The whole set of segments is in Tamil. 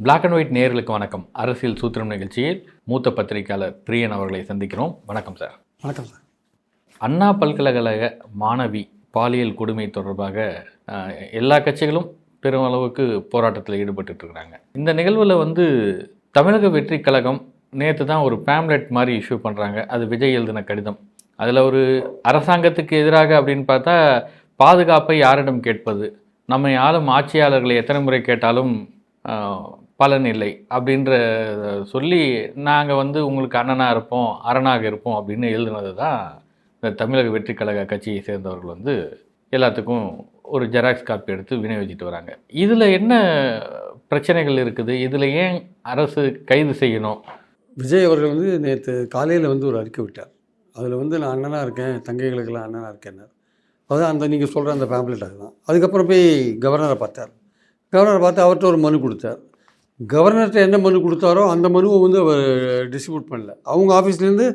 Black அண்ட் ஒயிட் நேயர்களுக்கு வணக்கம். அரசியல் சூத்திரம் நிகழ்ச்சியில் மூத்த பத்திரிகையாளர் பிரியன் அவர்களை சந்திக்கிறோம். வணக்கம் சார். வணக்கம் சார். அண்ணா பல்கலைக்கழக மாணவி பாலியல் கொடுமை தொடர்பாக எல்லா கட்சிகளும் பெருமளவுக்கு போராட்டத்தில் ஈடுபட்டுட்டு இருக்கிறாங்க இந்த நிகழ்வில் வந்து தமிழக வெற்றி கழகம் நேற்று தான் ஒரு பேம்லெட் மாதிரி இஷ்யூ பண்ணுறாங்க அது விஜய் எழுதின கடிதம். அதில் ஒரு அரசாங்கத்துக்கு எதிராக அப்படின்னு பார்த்தா பாதுகாப்பை யாரிடம் கேட்பது? நம்மை ஆளும் ஆட்சியாளர்களை எத்தனை முறை கேட்டாலும் பலன் இல்லை அப்படின்ற சொல்லி நாங்கள் வந்து உங்களுக்கு அண்ணனாக இருப்போம் அரணாக இருப்போம் அப்படின்னு எழுதுனது தான் இந்த தமிழக வெற்றி கழக கட்சியை சேர்ந்தவர்கள் வந்து எல்லாத்துக்கும் ஒரு ஜெராக்ஸ் காப்பி எடுத்து விநியோகிச்சிட்டு வராங்க. இதில் என்ன பிரச்சனைகள் இருக்குது? இதில் ஏன் அரசு கைது செய்யணும்? விஜய் அவர்கள் வந்து நேற்று காலையில் வந்து ஒரு அறிக்கை விட்டார். அதில் வந்து நான் அண்ணனாக இருக்கேன் தங்கைகளுக்கெல்லாம் அண்ணனாக இருக்கேன்னார் அதான் அந்த நீங்கள் சொல்கிற அந்த பேம்ப்ளெட் அதுதான். அதுக்கப்புறம் போய் கவர்னரை பார்த்தார். கவர்னரை பார்த்து அவர்கிட்ட ஒரு மனு கொடுத்தார். கவர்னர்கிட்ட என்ன மனு கொடுத்தாரோ அந்த மனுவை வந்து அவர் டிஸ்ட்ரிபியூட் பண்ணல. அவங்க ஆஃபீஸ்லேருந்து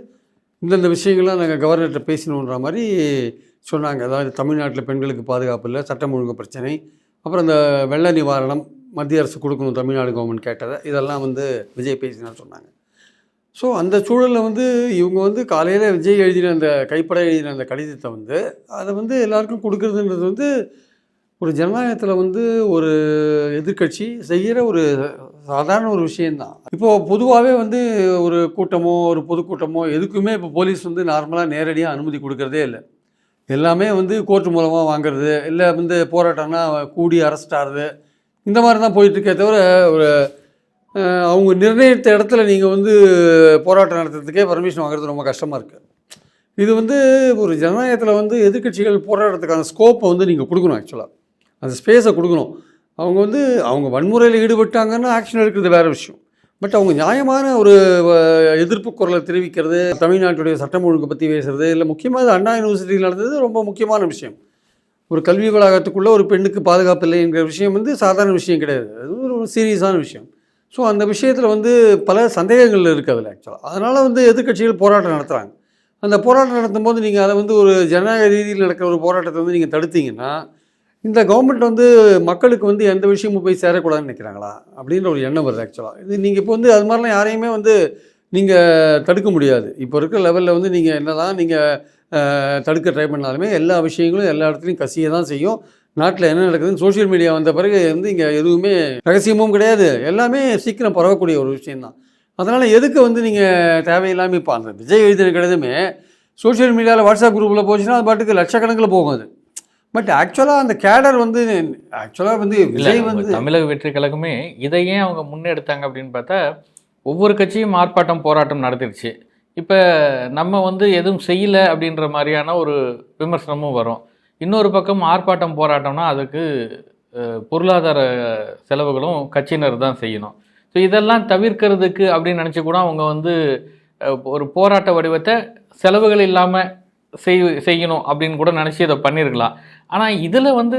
இந்தந்த விஷயங்கள்லாம் நாங்கள் கவர்னர்கிட்ட பேசணுன்ற மாதிரி சொன்னாங்க. அதாவது தமிழ்நாட்டில் பெண்களுக்கு பாதுகாப்பு இல்லை சட்டம் ஒழுங்கு பிரச்சனை அப்புறம் இந்த வெள்ள நிவாரணம் மத்திய அரசு கொடுக்கணும் தமிழ்நாடு கவர்மெண்ட் கேட்டதை இதெல்லாம் வந்து விஜய் பேசினார் சொன்னாங்க. ஸோ அந்த சூழலில் வந்து இவங்க வந்து காலையில் விஜய் எழுதின அந்த கைப்பட எழுதின அந்த கடிதத்தை வந்து அதை வந்து எல்லாருக்கும் கொடுக்குறதுன்றது வந்து ஒரு ஜனநாயகத்தில் வந்து ஒரு எதிர்க்கட்சி செய்கிற ஒரு சாதாரண ஒரு விஷயந்தான் இப்போது பொதுவாகவே வந்து ஒரு கூட்டமோ ஒரு பொதுக்கூட்டமோ எதுக்குமே இப்போ போலீஸ் வந்து நார்மலாக நேரடியாக அனுமதி கொடுக்கறதே இல்லை. எல்லாமே வந்து கோர்ட் மூலமாக வாங்குறது இல்லை வந்து போராட்டம்னா கூடி அரெஸ்ட் ஆகிறது இந்த மாதிரி தான் போயிட்டுருக்கே தவிர ஒரு அவங்க நிர்ணயித்த இடத்துல நீங்கள் வந்து போராட்டம் நடத்துறதுக்கே பர்மிஷன் வாங்குறது ரொம்ப கஷ்டமாக இருக்குது இது வந்து ஒரு ஜனநாயகத்தில் வந்து எதிர்க்கட்சிகள் போராட்டத்துக்கான ஸ்கோப்பை வந்து நீங்கள் கொடுக்கணும் ஆக்சுவலாக அந்த ஸ்பேஸை கொடுக்கணும். அவங்க வந்து அவங்க வன்முறையில் ஈடுபட்டாங்கன்னா ஆக்ஷன் எடுக்கிறது வேறு விஷயம். பட் அவங்க நியாயமான ஒரு எதிர்ப்பு குரலை தெரிவிக்கிறது தமிழ்நாட்டுடைய சட்டம் ஒழுங்கு பற்றி பேசுறது இல்லை முக்கியமாக அண்ணா யூனிவர்சிட்டியில் நடந்தது ரொம்ப முக்கியமான விஷயம். ஒரு கல்வி வளாகத்துக்குள்ளே ஒரு பெண்ணுக்கு பாதுகாப்பு இல்லை என்கிற விஷயம் வந்து சாதாரண விஷயம் கிடையாது. அது ஒரு சீரியஸான விஷயம். ஸோ அந்த விஷயத்தில் வந்து பல சந்தேகங்கள் இருக்குது அதில் ஆக்சுவலாக அதனால் வந்து எதிர்க்கட்சிகள் போராட்டம் நடத்துகிறாங்க அந்த போராட்டம் நடத்தும் போது நீங்கள் அதை வந்து ஒரு ஜனநாயக ரீதியில் நடக்கிற ஒரு போராட்டத்தை வந்து நீங்கள் தடுத்தீங்கன்னா இந்த கவர்மெண்ட் வந்து மக்களுக்கு வந்து எந்த விஷயமும் போய் சேரக்கூடாதுன்னு நினைக்கிறாங்களா? அப்படின்ற ஒரு எண்ணம் வருது ஆக்சுவலாக இது நீங்கள் இப்போ வந்து அது மாதிரிலாம் யாரையுமே வந்து நீங்கள் தடுக்க முடியாது. இப்போ இருக்கிற லெவலில் வந்து நீங்கள் என்ன தான் நீங்கள் தடுக்க ட்ரை பண்ணாலுமே எல்லா விஷயங்களும் எல்லா இடத்துலையும் கசிய தான் செய்யும். நாட்டில் என்ன நடக்குதுன்னு சோஷியல் மீடியா வந்த பிறகு வந்து இங்கே எதுவுமே ரகசியமும் கிடையாது. எல்லாமே சீக்கிரம் பரவக்கூடிய ஒரு விஷயந்தான் அதனால் எதுக்கு வந்து நீங்கள் தேவையில்லாமல் இப்போ அந்த விஜய் எழுதின கடிதமே சோஷியல் மீடியாவில் வாட்ஸ்அப் குரூப்பில் போச்சுன்னா அது பாட்டுக்கு லட்சக்கணக்கில் போகும் அது. பட் ஆக்சுவலாக அந்த கேடர் வந்து ஆக்சுவலாக வந்து விஜய் வந்து தமிழக வெற்றி கழகமே இதை ஏன் அவங்க முன்னெடுத்தாங்க அப்படின்னு பார்த்தா ஒவ்வொரு கட்சியும் ஆர்ப்பாட்டம் போராட்டம் நடத்திருச்சு இப்போ நம்ம வந்து எதுவும் செய்யலை அப்படின்ற மாதிரியான ஒரு விமர்சனமும் வரும். இன்னொரு பக்கம் ஆர்ப்பாட்டம் போராட்டம்னா அதுக்கு பொருளாதார செலவுகளும் கட்சியினர் தான் செய்யணும். ஸோ இதெல்லாம் தவிர்க்கிறதுக்கு அப்படின்னு நினச்சி கூட அவங்க வந்து ஒரு போராட்ட வடிவத்தை செலவுகள் இல்லாமல் செய் செய்யணும் அப்படின்னு கூட நினச்சி அதை பண்ணியிருக்கலாம் ஆனால் இதில் வந்து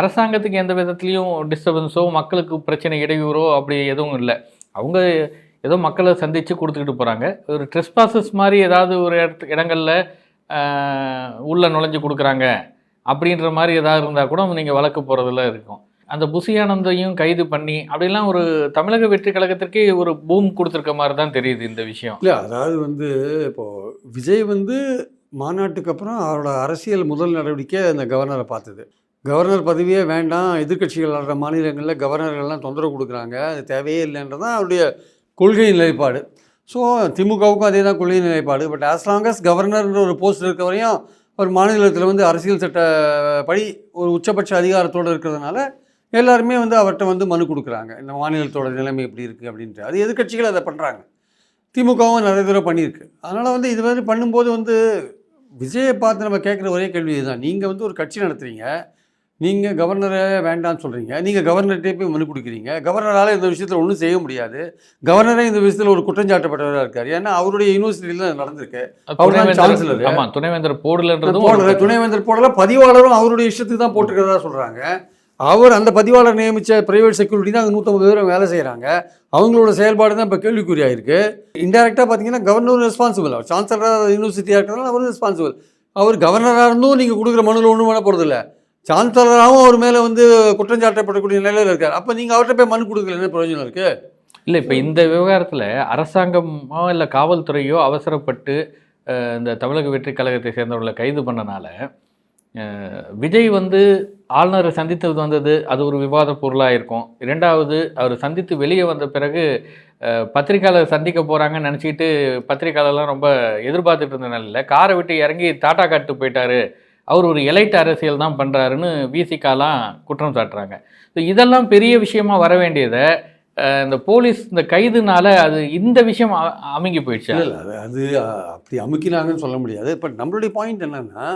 அரசாங்கத்துக்கு எந்த விதத்துலேயும் டிஸ்டர்பன்ஸோ மக்களுக்கு பிரச்சனை இடையூறோ அப்படி எதுவும் இல்லை. அவங்க ஏதோ மக்களை சந்தித்து கொடுத்துக்கிட்டு போகிறாங்க ஒரு ட்ரெஸ்பாசஸ் மாதிரி ஏதாவது ஒரு இடத்து இடங்களில் உள்ளே நுழைஞ்சு கொடுக்குறாங்க. அப்படின்ற மாதிரி எதாவது இருந்தால் கூட நீங்கள் வழக்கு போகிறதுல இருக்கும். அந்த புசியானந்தையும் கைது பண்ணி அப்படிலாம் ஒரு தமிழக வெற்றி கழகத்திற்கே ஒரு பூம் கொடுத்துருக்க மாதிரி தான் தெரியுது இந்த விஷயம். இல்லை அதாவது வந்து இப்போது விஜய் வந்து மாநாட்டுக்கு அப்புறம் அவரோட அரசியல் முதல் நடவடிக்கை அந்த கவர்னரை பார்த்தது. கவர்னர் பதவியே வேண்டாம் எதிர்க்கட்சிகள் ஆடுற மாநிலங்களில் கவர்னர்கள்லாம் தொந்தரவு கொடுக்குறாங்க அது தேவையே இல்லைன்றதான் அவருடைய கொள்கை நிலைப்பாடு. ஸோ திமுகவுக்கும் அதே தான் கொள்கை நிலைப்பாடு. பட் ஆஸ் லாங் அஸ் கவர்னர்ன்ற ஒரு போஸ்ட் இருக்க வரையும் ஒரு மாநிலத்தில் வந்து அரசியல் சட்ட படி ஒரு உச்சபட்ச அதிகாரத்தோடு இருக்கிறதுனால எல்லாருமே வந்து அவர்கிட்ட வந்து மனு கொடுக்குறாங்க. இந்த மாநிலத்தோட நிலைமை எப்படி இருக்குது அப்படின்ட்டு. அது எதிர்கட்சிகள் அதை பண்ணுறாங்க திமுகவும் நிறைய தடவை பண்ணியிருக்கு. அதனால் வந்து இது மாதிரி பண்ணும்போது வந்து விஜயை பார்த்து நம்ம கேட்குற ஒரே கேள்வி இதுதான். நீங்கள் வந்து ஒரு கட்சி நடத்துறீங்க. நீங்கள் கவர்னரை வேண்டாம்னு சொல்கிறீங்க நீங்கள் கவர்னர்கிட்டே போய் மனு கொடுக்குறீங்க. கவர்னரால் இந்த விஷயத்தில் ஒன்றும் செய்ய முடியாது. கவர்னரே இந்த விஷயத்தில் ஒரு குற்றஞ்சாட்டப்பட்டவராக இருக்கார். ஏன்னா அவருடைய யூனிவர்சிட்டியில் நடந்திருக்கு. அவர் தான் chancellor. ஆமா துணைவேந்தர் போடலன்றதும் ஒரு போடல. துணைவேந்தர் போடல. பதிவாளரும் அவருடைய இஷ்டத்துக்கு தான் போட்டிருக்கிறதா சொல்கிறாங்க அவர் அந்த பதிவாளர் நியமித்த ப்ரைவேட் செக்யூரிட்டி தான் அங்கே நூற்றம்பது பேரும் வேலை செய்கிறாங்க அவங்களோட செயல்பாடு தான் இப்போ கேள்விக்குறியாயிருக்கு. இன்டெரக்டாக பார்த்தீங்கன்னா கவர்னர் ரெஸ்பான்சிபிள் அவர் சான்சலராக யூனிவர்சிட்டியாக இருக்கிறதுனால அவரும் ரெஸ்பான்சிபிள் அவர் கவர்னராக இருந்தும் நீங்கள் கொடுக்குற மனுவில் ஒன்றும் பண்ண போகிறதில்ல சான்சலராகவும் அவர் மேலே வந்து குற்றஞ்சாட்டப்படக்கூடிய நிலையில் இருக்கார். அப்போ நீங்கள் அவர்கிட்ட போய் மனு கொடுக்கல என்ன பிரயோஜனம் இருக்குது இல்லை இப்போ இந்த விவகாரத்தில் அரசாங்கமோ இல்லை காவல்துறையோ அவசரப்பட்டு இந்த தமிழக வெற்றி கழகத்தை சேர்ந்தவர்களை கைது பண்ணனால விஜய் வந்து ஆளுநரை சந்தித்தது வந்தது அது ஒரு விவாத பொருளாக இருக்கும். இரண்டாவது அவர் சந்தித்து வெளியே வந்த பிறகு பத்திரிக்கையாளர் சந்திக்க போகிறாங்கன்னு நினச்சிக்கிட்டு பத்திரிக்கையாளர்லாம் ரொம்ப எதிர்பார்த்துட்டு இருந்த நிலையில் காரை விட்டு இறங்கி டாட்டா காட்டு போயிட்டாரு. அவர் ஒரு எலைட் அரசியல் தான் பண்ணுறாருன்னு விசிகாலாம் குற்றம் சாட்டுறாங்க. ஸோ இதெல்லாம் பெரிய விஷயமா வர வேண்டியதை இந்த போலீஸ் இந்த கைதுனால அது இந்த விஷயம் அமுங்கி போயிடுச்சு? இல்லை அது அது அப்படி அமுக்கினாங்கன்னு சொல்ல முடியாது. இப்போ நம்மளுடைய பாயிண்ட் என்னன்னா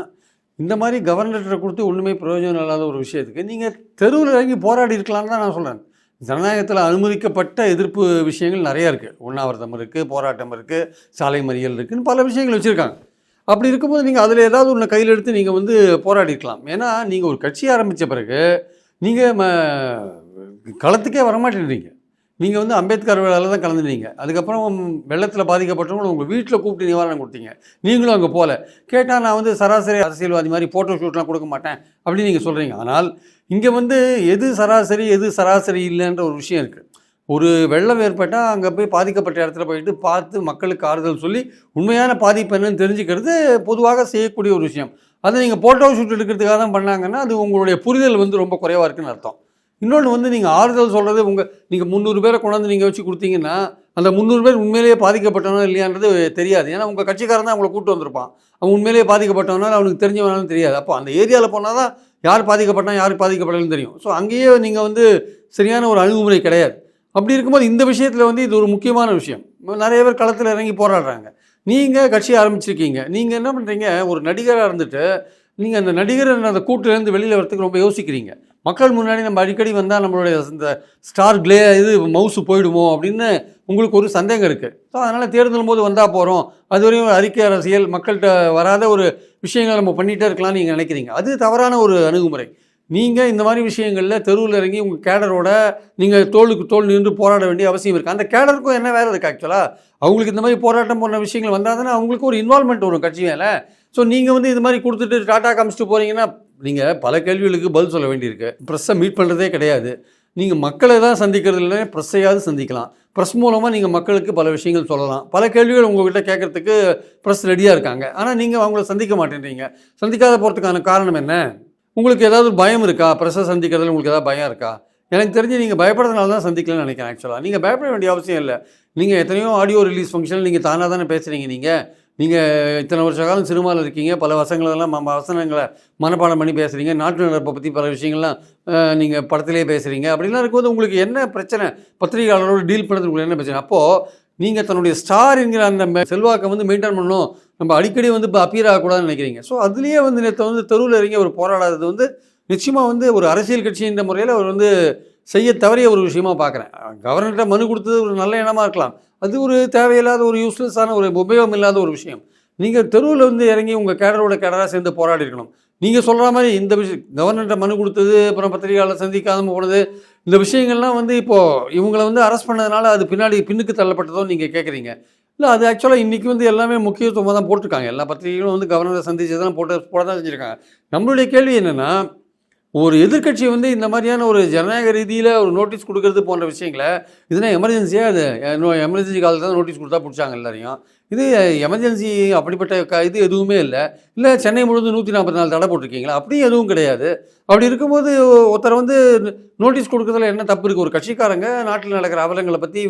இந்த மாதிரி கவர்னர்கிட்ட கொடுத்து ஒன்றுமே பிரயோஜனம் இல்லாத ஒரு விஷயத்துக்கு நீங்கள் தெருவில் இறங்கி போராடி இருக்கலாம்னு தான் நான் சொல்கிறேன் ஜனநாயகத்தில் அனுமதிக்கப்பட்ட எதிர்ப்பு விஷயங்கள் நிறைய இருக்குது உண்ணாவிரதம் இருக்குது போராட்டம் இருக்குது சாலை மறியல் இருக்குதுன்னு பல விஷயங்கள் வச்சுருக்காங்க. அப்படி இருக்கும்போது நீங்கள் அதில் ஏதாவது ஒன்று கையில் எடுத்து நீங்கள் வந்து போராடி இருக்கலாம். ஏன்னா நீங்கள் ஒரு கட்சி ஆரம்பித்த பிறகு நீங்கள் களத்துக்கே வரமாட்டேன்றீங்க. நீங்கள் வந்து அம்பேத்கர் விழாவில் தான் கலந்துனீங்க. அதுக்கப்புறம் வெள்ளத்தில் பாதிக்கப்பட்டவங்களை உங்கள் வீட்டில் கூப்பிட்டு நிவாரணம் கொடுத்தீங்க. நீங்களும் அங்கே போகல கேட்டால் நான் வந்து சராசரி அரசியல்வாதி மாதிரி ஃபோட்டோ ஷூட்லாம் கொடுக்க மாட்டேன் அப்படின்னு நீங்கள் சொல்கிறீங்க ஆனால் இங்கே வந்து எது சராசரி எது சராசரி இல்லைன்ற ஒரு விஷயம் இருக்குது ஒரு வெள்ளம் ஏற்பட்டால் அங்கே போய் பாதிக்கப்பட்ட இடத்துல போயிட்டு பார்த்து மக்களுக்கு ஆறுதல் சொல்லி உண்மையான பாதிப்பு என்னன்னு தெரிஞ்சுக்கிறது பொதுவாக செய்யக்கூடிய ஒரு விஷயம். அதை நீங்கள் ஃபோட்டோ ஷூட் எடுக்கிறதுக்காக தான் பண்ணாங்கன்னா அது உங்களுடைய புரிதல் வந்து ரொம்ப குறைவாக இருக்குன்னு அர்த்தம். இன்னொன்று வந்து நீங்கள் ஆறுதல் சொல்கிறது உங்கள் நீங்கள் முந்நூறு பேரை கொண்டாந்து நீங்கள் வச்சு கொடுத்தீங்கன்னா அந்த முந்நூறு பேர் உண்மையிலேயே பாதிக்கப்பட்டவனா இல்லையான்றது தெரியாது. ஏன்னா உங்கள் கட்சிக்காரன் தான் அவங்கள கூட்டு வந்திருப்பான். அவன் உண்மையிலேயே பாதிக்கப்பட்டவனால் அவனுக்கு தெரிஞ்சவனாலும் தெரியாது. அப்போ அந்த ஏரியாவில் போனால் தான் யார் பாதிக்கப்பட்டான் யார் பாதிக்கப்படலன்னு தெரியும். ஸோ அங்கேயே நீங்கள் வந்து சரியான ஒரு அணுகுமுறை கிடையாது. அப்படி இருக்கும்போது இந்த விஷயத்தில் வந்து இது ஒரு முக்கியமான விஷயம். நிறைய பேர் களத்தில் இறங்கி போராடுறாங்க. நீங்கள் கட்சி ஆரம்பிச்சிருக்கீங்க. நீங்கள் என்ன பண்ணுறீங்க ஒரு நடிகராக இருந்துட்டு நீங்கள் அந்த நடிகர் அந்த கூட்டிலேருந்து வெளியில் வரத்துக்கு ரொம்ப யோசிக்கிறீங்க. மக்கள் முன்னாடி நம்ம அடிக்கடி வந்தால் நம்மளுடைய இந்த ஸ்டார் கிளே இது மவுசு போயிடுமோ அப்படின்னு உங்களுக்கு ஒரு சந்தேகம் இருக்குது ஸோ அதனால் தேர்தல் போது வந்தால் போகிறோம் அது வரையும் அறிக்கை அரசியல் மக்கள்கிட்ட வராத ஒரு விஷயங்களை நம்ம பண்ணிகிட்டே இருக்கலாம்னு நீங்கள் நினைக்கிறீங்க. அது தவறான ஒரு அணுகுமுறை. நீங்கள் இந்த மாதிரி விஷயங்களில் தெருவில் இறங்கி உங்கள் கேடரோட நீங்கள் தோளுக்கு தோல் நின்று போராட வேண்டிய அவசியம் இருக்குது அந்த கேடருக்கும் என்ன வேலை இருக்குது ஆக்சுவலாக அவங்களுக்கு இந்த மாதிரி போராட்டம் போன்ற விஷயங்கள் வந்தால் தானே அவங்களுக்கு ஒரு இன்வால்மெண்ட் வரும் கட்சி மேலே. ஸோ நீங்கள் வந்து இது மாதிரி கொடுத்துட்டு டாட்டா காமிச்சிட்டு போகிறீங்கன்னா நீங்கள் பல கேள்விகளுக்கு பதில் சொல்ல வேண்டியிருக்கு. ப்ரெஸ்ஸை மீட் பண்ணுறதே கிடையாது. நீங்கள் மக்களை தான் சந்திக்கிறது இல்லை ப்ரெஸ்ஸையாவது சந்திக்கலாம். ப்ரெஸ் மூலமாக நீங்கள் மக்களுக்கு பல விஷயங்கள் சொல்லலாம். பல கேள்விகள் உங்கள்கிட்ட கேட்குறதுக்கு ப்ரெஸ் ரெடியாக இருக்காங்க. ஆனால் நீங்கள் அவங்கள சந்திக்க மாட்டேன்றீங்க. சந்திக்காத போகிறதுக்கான காரணம் என்ன? உங்களுக்கு ஏதாவது பயம் இருக்கா? ப்ரெஸ்ஸை சந்திக்கிறதுல உங்களுக்கு ஏதாவது பயம் இருக்கா? எனக்கு தெரிஞ்சு நீங்கள் பயப்படுறதுனால தான் சந்திக்கலன்னு நினைக்கிறேன் ஆக்சுவலாக நீங்கள் பயப்பட வேண்டிய அவசியம் இல்லை. நீங்கள் எத்தனையோ ஆடியோ ரிலீஸ் ஃபங்க்ஷன் நீங்கள் தானாக தானே பேசுகிறீங்க நீங்கள் நீங்கள் இத்தனை வருஷ காலம் சினிமாவில் இருக்கீங்க பல வசங்களெல்லாம் வசனங்களை மனப்பாடம் பண்ணி பேசுகிறீங்க நாட்டு நடப்பை பற்றி பல விஷயங்கள்லாம் நீங்கள் படத்திலே பேசுகிறீங்க அப்படிலாம் இருக்கும்போது உங்களுக்கு என்ன பிரச்சனை? பத்திரிகையாளரோடு டீல் பண்ணுறது உங்களுக்கு என்ன பிரச்சனை? அப்போது நீங்கள் தன்னுடைய ஸ்டார் என்கிற அந்த செல்வாக்கை வந்து மெயின்டைன் பண்ணணும். நம்ம அடிக்கடி வந்து இப்போ அப்பியர் ஆகக்கூடாதுன்னு நினைக்கிறீங்க. ஸோ அதுலேயே வந்து நேற்று வந்து தெருவில் இறங்கி அவர் போராடாதது வந்து நிச்சயமாக வந்து ஒரு அரசியல் கட்சின்ற முறையில் அவர் வந்து செய்ய தவறிய ஒரு விஷயமா பார்க்குறேன் கவர்னர்கிட்ட மனு கொடுத்தது ஒரு நல்ல எண்ணமாக இருக்கலாம். அது ஒரு தேவையில்லாத ஒரு யூஸ்லெஸ்ஸான ஒரு உபயோகம் இல்லாத ஒரு விஷயம். நீங்கள் தெருவில் வந்து இறங்கி உங்கள் கேடரோட கேடராக சேர்ந்து போராடி இருக்கணும் நீங்கள் சொல்கிற மாதிரி இந்த விஷயம் கவர்னர்கிட்ட மனு கொடுத்தது அப்புறம் பத்திரிகையாளர் சந்திக்காமல் போனது இந்த விஷயங்கள்லாம் வந்து இப்போது இவங்களை வந்து அரெஸ்ட் பண்ணதுனால அது பின்னாடி பின்னுக்கு தள்ளப்பட்டதோ நீங்கள் கேட்குறீங்க இல்லை அது ஆக்சுவலாக இன்றைக்கி வந்து எல்லாமே முக்கியத்துவமாக தான் போட்டிருக்காங்க. எல்லா பத்திரிகைகளும் வந்து கவர்னரை சந்திச்சு தான் போட்டு போட தான் செஞ்சுருக்காங்க. நம்மளுடைய கேள்வி என்னென்னா ஒரு எதிர்க்கட்சி வந்து இந்த மாதிரியான ஒரு ஜனநாயக ரீதியில் ஒரு நோட்டீஸ் கொடுக்கறது போன்ற விஷயங்களை இதெல்லாம் எமர்ஜென்சியாக அது எமர்ஜென்சி காலத்தில் தான் நோட்டீஸ் கொடுத்தா பிடிச்சாங்க எல்லாரையும். இது எமர்ஜென்சி அப்படிப்பட்ட க இது எதுவுமே இல்லை. இல்லை சென்னை முழுவதும் நூற்றி நாற்பத்தி நாலு தடை போட்டிருக்கீங்களா? அப்படியும் எதுவும் கிடையாது. அப்படி இருக்கும்போது ஒருத்தர் வந்து நோட்டீஸ் கொடுக்குறதுல என்ன தப்பு இருக்குது ஒரு கட்சிக்காரங்க நாட்டில் நடக்கிற அவலங்களை பற்றி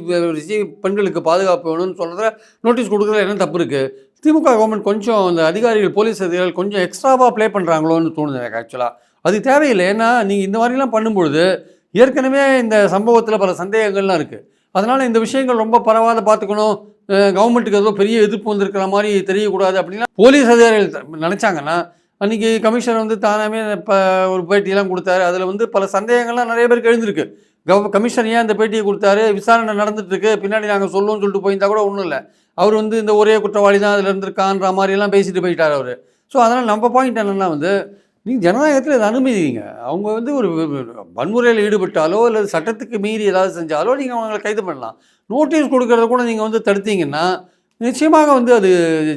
பெண்களுக்கு பாதுகாப்பு வேணும்னு சொல்கிறதுல நோட்டீஸ் கொடுக்குறதுல என்ன தப்பு இருக்குது திமுக கவர்மெண்ட் கொஞ்சம் அந்த அதிகாரிகள் போலீஸ் அதிகாரிகள் கொஞ்சம் எக்ஸ்ட்ராவாக ப்ளே பண்ணுறாங்களோன்னு தோணுது எனக்கு ஆக்சுவலாக அது தேவையில்லை. ஏன்னா நீங்கள் இந்த மாதிரிலாம் பண்ணும்பொழுது ஏற்கனவே இந்த சம்பவத்தில் பல சந்தேகங்கள்லாம் இருக்குது அதனால் இந்த விஷயங்கள் ரொம்ப பரவாயில்ல பார்த்துக்கணும். கவர்மெண்ட்டுக்கு ஏதோ பெரிய எதிர்ப்பு வந்திருக்கிற மாதிரி தெரியக்கூடாது அப்படின்னா போலீஸ் அதிகாரிகள் நினச்சாங்கன்னா அன்றைக்கி கமிஷனர் வந்து தானாமே இப்போ ஒரு பேட்டியெல்லாம் கொடுத்தாரு. அதில் வந்து பல சந்தேகங்கள்லாம் நிறைய பேருக்கு எழுந்திருக்கு. கவ கமிஷன் ஏன் அந்த பேட்டியை கொடுத்தாரு? விசாரணை நடந்துட்டுருக்கு. பின்னாடி நாங்கள் சொல்லுவோம்னு சொல்லிட்டு போயிருந்தா கூட ஒன்றும் இல்லை. அவர் வந்து இந்த ஒரே குற்றவாளி தான் அதில் இருந்திருக்கான்ற மாதிரிலாம் பேசிட்டு போயிட்டார் அவர். ஸோ அதனால் நம்ம பாயிண்ட் என்னென்னா வந்து நீங்கள் ஜனநாயகத்தில் இதை அனுமதிங்க. அவங்க வந்து ஒரு வன்முறையில் ஈடுபட்டாலோ அல்லது சட்டத்துக்கு மீறி ஏதாவது செஞ்சாலோ நீங்கள் அவங்களை கைது பண்ணலாம். நோட்டீஸ் கொடுக்கறத கூட நீங்கள் வந்து தடுத்தீங்கன்னா நிச்சயமாக வந்து அது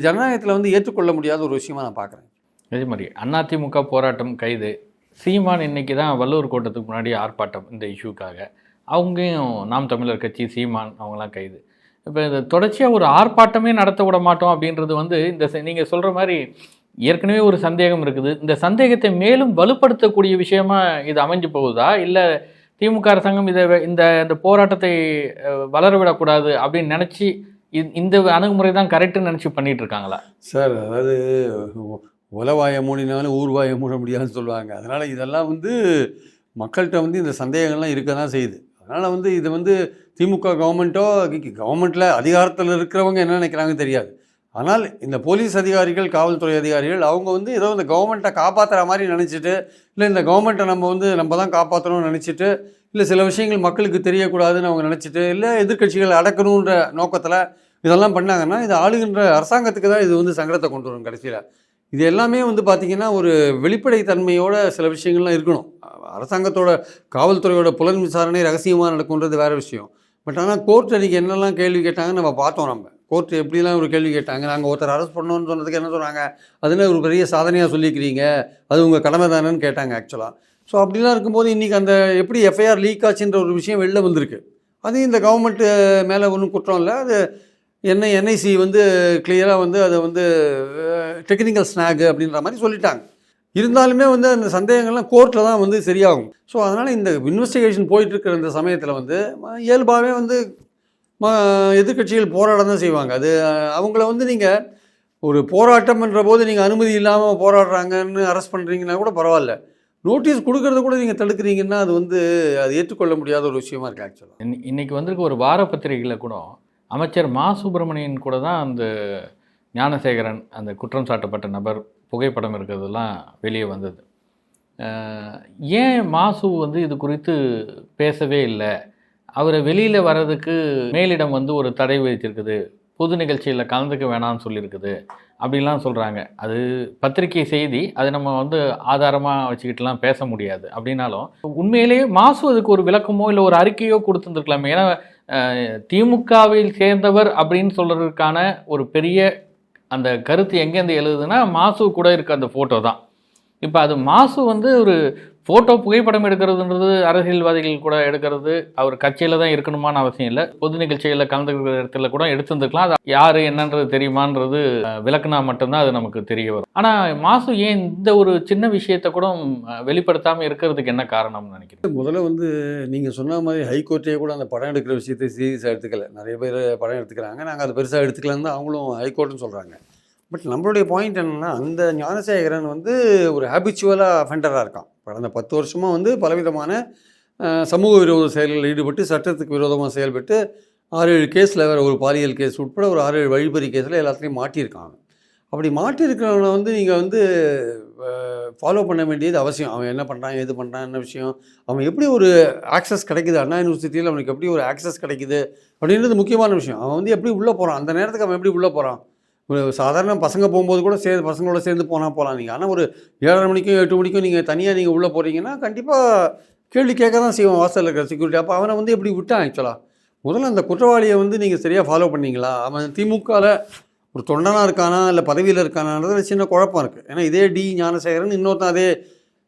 ஜனநாயகத்தில் வந்து ஏற்றுக்கொள்ள முடியாத ஒரு விஷயமா நான் பார்க்குறேன். அதே மாதிரி அதிமுக போராட்டம் கைது. சீமான் இன்னைக்கு தான் வல்லூர் கோட்டத்துக்கு முன்னாடி ஆர்ப்பாட்டம் இந்த இஷ்யூக்காக. அவங்களையும் நாம் தமிழர் கட்சி சீமான் அவங்களாம் கைது. இப்போ இது தொடர்ச்சியாக ஒரு ஆர்ப்பாட்டமே நடத்த விட மாட்டோம் அப்படின்றது வந்து இந்த நீங்கள் சொல்கிற மாதிரி ஏற்கனவே ஒரு சந்தேகம் இருக்குது. இந்த சந்தேகத்தை மேலும் வலுப்படுத்தக்கூடிய விஷயமா இது அமைஞ்சு போகுதா? இல்லை திமுக அரசாங்கம் இதை இந்த இந்த போராட்டத்தை வளரவிடக்கூடாது வளர விடக்கூடாது அப்படின்னு நினச்சி இந்த அணுகுமுறை தான் கரெக்டுன்னு நினச்சி பண்ணிட்டு இருக்காங்களா? சார் அதாவது உலவாய மூடினாலும் ஊர்வாய மூட முடியாதுன்னு சொல்லுவாங்க. அதனால் இதெல்லாம் வந்து மக்கள்கிட்ட வந்து இந்த சந்தேகங்கள்லாம் இருக்க தான் செய்யுது. அதனால் வந்து இது வந்து திமுக கவர்மெண்ட்டோ கவர்மெண்ட்டில் அதிகாரத்தில் இருக்கிறவங்க என்ன நினைக்கிறாங்க தெரியாது. ஆனால் இந்த போலீஸ் அதிகாரிகள் காவல்துறை அதிகாரிகள் அவங்க வந்து ஏதோ இந்த கவர்மெண்ட்டை காப்பாற்றுற மாதிரி நினச்சிட்டு இல்லை இந்த கவர்மெண்ட்டை நம்ம வந்து நம்ம தான் காப்பாற்றணும்னு நினச்சிட்டு இல்லை சில விஷயங்கள் மக்களுக்கு தெரியக்கூடாதுன்னு அவங்க நினச்சிட்டு இல்லை எதிர்க்கட்சிகளை அடக்கணுன்ற நோக்கத்தில் இதெல்லாம் பண்ணாங்கன்னா இது ஆளுகின்ற அரசாங்கத்துக்கு தான் இது வந்து சங்கடத்தை கொண்டு வரும் கடைசியில். இது எல்லாமே வந்து பார்த்திங்கன்னா ஒரு வெளிப்படைத்தன்மையோட சில விஷயங்கள்லாம் இருக்கணும். அரசாங்கத்தோட காவல்துறையோட புலன் விசாரணை ரகசியமாக நடக்கும்ன்றது வேறு விஷயம். பட் ஆனால் கோர்ட் அன்றைக்கி என்னெல்லாம் கேள்வி கேட்டாங்கன்னு நம்ம பார்த்தோம் நம்ம. கோர்ட்டு எப்படிலாம் ஒரு கேள்வி கேட்டாங்க? நாங்கள் ஒருத்தர் அரெஸ்ட் பண்ணோன்னு சொன்னதுக்கு என்ன சொன்னாங்க? அதுன்னு ஒரு பெரிய சாதனையாக சொல்லிக்கிறீங்க? அது உங்கள் கடமை தானேன்னு கேட்டாங்க ஆக்சுவலாக ஸோ அப்படிலாம் இருக்கும்போது இன்றைக்கி அந்த எப்படி எஃப்ஐஆர் லீக் ஆச்சுன்ற ஒரு விஷயம் வெளில வந்திருக்கு. அது இந்த கவர்மெண்ட்டு மேலே ஒன்றும் குற்றம் இல்லை. அது என்ன என்ஐசி வந்து கிளியராக வந்து அதை வந்து டெக்னிக்கல் ஸ்நாக் அப்படின்ற மாதிரி சொல்லிட்டாங்க. இருந்தாலுமே வந்து அந்த சந்தேகங்கள்லாம் கோர்ட்டில் தான் வந்து சரியாகும். ஸோ அதனால் இந்த இன்வெஸ்டிகேஷன் போயிட்டுருக்கிற இந்த சமயத்தில் வந்து இயல்பாகவே வந்து ம எதிர்க்கட்சிகள் தான் செய்வாங்க. அது அவங்கள வந்து நீங்கள் ஒரு போராட்டம்ன்ற போது நீங்கள் அனுமதி இல்லாமல் போராடுறாங்கன்னு அரெஸ்ட் பண்ணுறீங்கன்னா கூட பரவாயில்ல. நோட்டீஸ் கொடுக்கறத கூட நீங்கள் தடுக்கிறீங்கன்னா அது வந்து அது ஏற்றுக்கொள்ள முடியாத ஒரு விஷயமா இருக்குது ஆக்சுவலாக இன்றைக்கி இன்னைக்கு வந்திருக்க ஒரு வார பத்திரிகையில் கூட அமைச்சர் மா. சுப்பிரமணியன் கூட தான் அந்த ஞானசேகரன் அந்த குற்றம் சாட்டப்பட்ட நபர் புகைப்படம் இருக்கிறதெல்லாம் வெளியே வந்தது. ஏன் மாசு வந்து இது குறித்து பேசவே இல்லை? அவரை வெளியில் வர்றதுக்கு மேலிடம் வந்து ஒரு தடை விதிச்சிருக்குது பொது நிகழ்ச்சியில் கலந்துக்க வேணாம்னு சொல்லியிருக்குது. அப்படிலாம் சொல்கிறாங்க அது பத்திரிகை செய்தி அது நம்ம வந்து ஆதாரமாக வச்சுக்கிட்டுலாம் பேச முடியாது. அப்படின்னாலும் உண்மையிலேயே மாசு அதுக்கு ஒரு விளக்கமோ இல்லை ஒரு அறிக்கையோ கொடுத்துருந்துருக்கலாமே. ஏன்னா திமுகவில் சேர்ந்தவர் அப்படின்னு சொல்கிறதுக்கான ஒரு பெரிய அந்த கருத்து எங்கேருந்து எழுதுதுன்னா மாசு கூட இருக்க அந்த ஃபோட்டோ தான் இப்போ அது மாசு வந்து ஒரு ஃபோட்டோ புகைப்படம் எடுக்கிறதுன்றது அரசியல்வாதிகள் கூட எடுக்கிறது. அவர் கட்சியில் தான் இருக்கணுமான்னு அவசியம் இல்லை. பொது நிகழ்ச்சிகளில் கலந்துக்கிற இடத்துல கூட எடுத்துருந்துருக்கலாம். அது யார் என்னன்றது தெரியுமான்றது விளக்குனா மட்டும்தான் அது நமக்கு தெரிய வரும். ஆனால் மாசு ஏன் இந்த ஒரு சின்ன விஷயத்தை கூட வெளிப்படுத்தாமல் இருக்கிறதுக்கு என்ன காரணம்னு நினைக்கிறேன் முதல்ல வந்து நீங்கள் சொன்ன மாதிரி ஹைகோர்ட்டே கூட அந்த படம் எடுக்கிற விஷயத்தை சீரியஸாக எடுத்துக்கல. நிறைய பேர் படம் எடுத்துக்கிறாங்க. நாங்கள் அதை பெருசாக எடுத்துக்கலன்னு தான் அவங்களும் ஹைகோர்ட்னு சொல்கிறாங்க பட் நம்மளுடைய பாயிண்ட் என்னென்னா அந்த ஞானசேகரன் வந்து ஒரு ஹேபிச்சுவலாக அஃபெண்டராக இருக்கான். கடந்த பத்து வருஷமாக வந்து பலவிதமான சமூக விரோத செயல்களில் ஈடுபட்டு சட்டத்துக்கு விரோதமாக செயல்பட்டு ஆறு ஏழு கேஸில் வேறு ஒரு பாலியல் கேஸ் உட்பட ஒரு ஆறு ஏழு வழிபறி கேஸில் எல்லாத்துலேயும் மாட்டியிருக்காங்க. அப்படி மாட்டியிருக்கிறவனை வந்து நீங்கள் வந்து ஃபாலோ பண்ண வேண்டியது அவசியம். அவன் என்ன பண்ணுறான் எது பண்ணுறான் என்ன விஷயம்? அவன் எப்படி ஒரு ஆக்சஸ் கிடைக்குது? அண்ணா யூனிவர்சிட்டியில் அவனுக்கு எப்படி ஒரு ஆக்சஸ் கிடைக்குது? அப்படின்றது முக்கியமான விஷயம். அவன் வந்து எப்படி உள்ளே போகிறான் அந்த நேரத்துக்கு அவன் எப்படி உள்ளே போகிறான் சாதாரண பசங்க போகும்போது கூட சேர்ந்து பசங்களோட சேர்ந்து போனால் போகலாம் நீங்கள் ஆனால் ஒரு ஏழரை மணிக்கும் எட்டு மணிக்கும் நீங்கள் தனியாக நீங்கள் உள்ளே போகிறீங்கன்னா கண்டிப்பாக கேள்வி கேட்க தான் செய்வோம் வாசலில் இருக்கிற செக்யூரிட்டி அப்போ அவனை வந்து எப்படி விட்டான் ஆக்சுவலாக முதல்ல அந்த குற்றவாளியை வந்து நீங்கள் சரியாக ஃபாலோ பண்ணீங்களா? அவன் திமுகவில் ஒரு தொண்டனாக இருக்கானா இல்லை பதவியில் இருக்கானான்றது சின்ன குழப்பம் இருக்குது ஏன்னா இதே டி ஞானசேகரன் இன்னொருத்தன் அதே